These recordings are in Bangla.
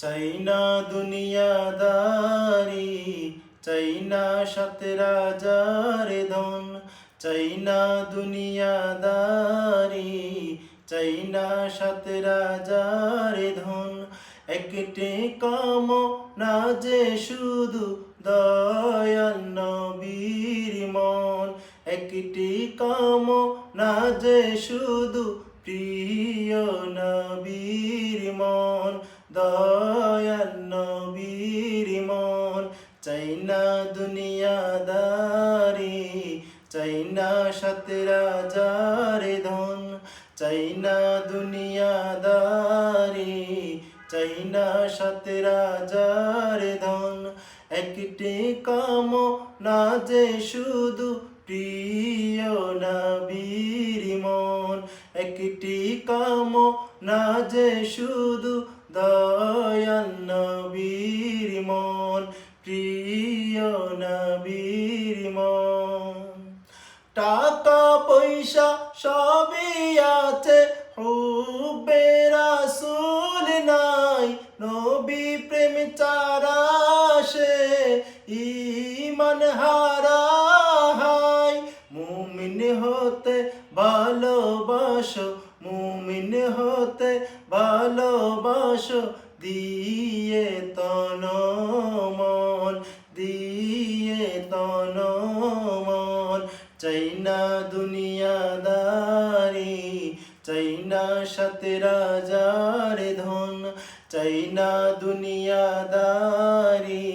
চাই না দুনিয়াদারি চাই না সাত রাজার ধন চাই না দুনিয়াদারি চাই না সাত রাজার ধন। একটি কাম না যে শুধু দয়াল নবীর মন, একটি কাম না যে শুধু প্রিয় নবীর মন চাই না দুনিয়াদারি, চাই না সাত রাজার ধন। চাই না দুনিয়াদারি, চাই না সাত রাজার ধন। একটি কাম না যে শুধু প্রিয় নবীর মন। একটি কাম না যে শুধু দয়াল নবীর মন, প্রিয় নবীর মন। টাকা, পয়সা সবই আছে হুবে রাসূল নাই, নবী প্রেম চারা সে ইমান হারা হায়। মুমিন হতে ভালোবাসো মুমিন হতে ভালোবাসো, দিয়ে তন মন, দিয়ে তন মন। চাই না দুনিয়াদারি, চাই না সাত রাজার ধন। চাই না দুনিয়াদারি,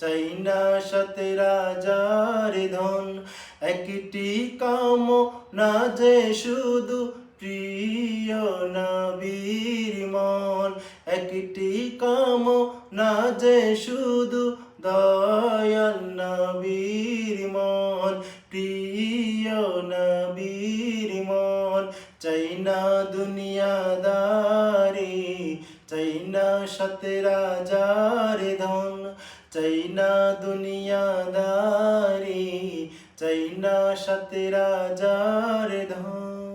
চাই না সাত রাজার ধন। একটি কাম না যে শুধু প্রিয় নবীর মন, একটি কাম না যে শুধু দয়াল নবীর মন। প্রিয় নবীর মন, চাই না দুনিয়াদারি, চাই না সাত রাজার ধন। চাই না দুনিয়াদারি, চাই না সাত রাজার ধন।